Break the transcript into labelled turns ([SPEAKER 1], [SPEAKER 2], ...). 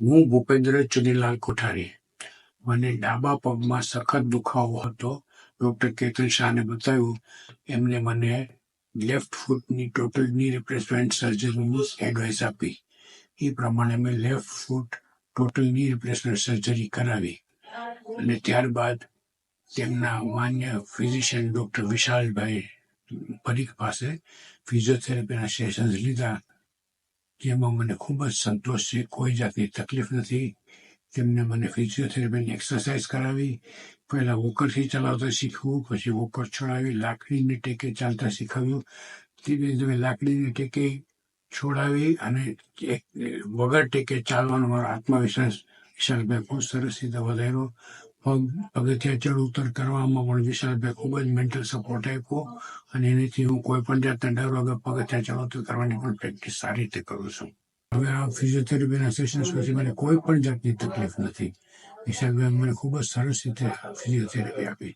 [SPEAKER 1] હું ભૂપેન્દ્ર ચુનીલાલ કોઠારી. મને ડાબા પગમાં સખત દુખાવો હતો. ડોક્ટર કેતન શાહને બતાવ્યું, એમને મને લેફ્ટ ફૂટની ટોટલની રિપ્લેસમેન્ટ સર્જરીની એડવાઇસ આપી. એ પ્રમાણે મેં લેફ્ટ ફૂટ ટોટલની રિપ્લેસમેન્ટ સર્જરી કરાવી. અને ત્યારબાદ તેમના માન્ય ફિઝિશિયન ડોક્ટર વિશાલભાઈ પરીખ પાસે ફિઝિયોથેરાપીના સેશન્સ લીધા. જેમાં મને ખૂબ જ સંતોષ છે. કોઈ જાતની તકલીફ નથી. તેમને મને ફિઝિયોથેરાપીની એક્સરસાઇઝ કરાવી. પહેલાં વોકરથી ચલાવતા શીખવું, પછી વોકર છોડાવી, લાકડીને ટેકે ચાલતા શીખવ્યું. ધીમે ધીમે લાકડીને ટેકે છોડાવી અને વગર ટેકે ચાલવાનો મારો આત્મવિશ્વાસ વિશાલભાઈ બહુ સરસ રીતે વધાર્યો. પગ પગથિયા ચડ ઉતર કરવામાં પણ વિશાલભાઈ ખૂબ જ મેન્ટલ સપોર્ટ આપ્યો અને એનાથી હું કોઈ પણ જાતના ડર વગર પગથિયા ચડ ઉતર કરવાની પણ પ્રેક્ટિસ સારી રીતે કરું છું. હવે આ ફિઝિયોથેરાપીના સેશન્સ પછી મને કોઈ પણ જાતની તકલીફ નથી. વિશાલભાઈ મને ખૂબ જ સરસ રીતે ફિઝિયોથેરાપી આપી.